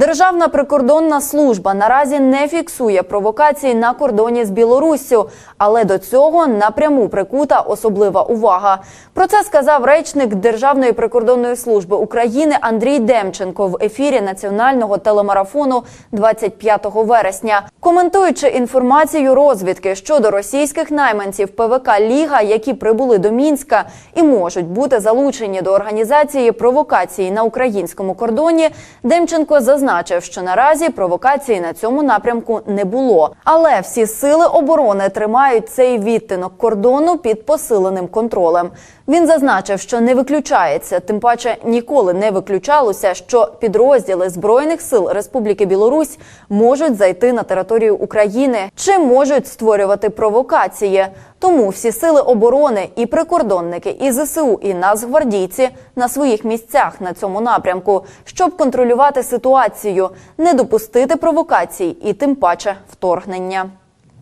Державна прикордонна служба наразі не фіксує провокації на кордоні з Білоруссю, але до цього напряму прикута особлива увага. Про це сказав речник Державної прикордонної служби України Андрій Демченко в ефірі національного телемарафону 25 вересня. Коментуючи інформацію розвідки щодо російських найманців ПВК Ліга, які прибули до Мінська і можуть бути залучені до організації провокації на українському кордоні, Демченко зазначив, що наразі провокації на цьому напрямку не було. Але всі сили оборони тримають цей відтинок кордону під посиленим контролем. Він зазначив, що не виключається, тим паче ніколи не виключалося, що підрозділи збройних сил Республіки Білорусь можуть зайти на територію України чи можуть створювати провокації. Тому всі сили оборони і прикордонники, і ЗСУ, і нацгвардійці на своїх місцях на цьому напрямку, щоб контролювати ситуацію, не допустити провокацій і тим паче вторгнення.